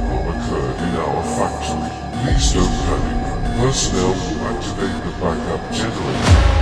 problem occurred in our factory. Please don't panic. Personnel will activate the backup generator.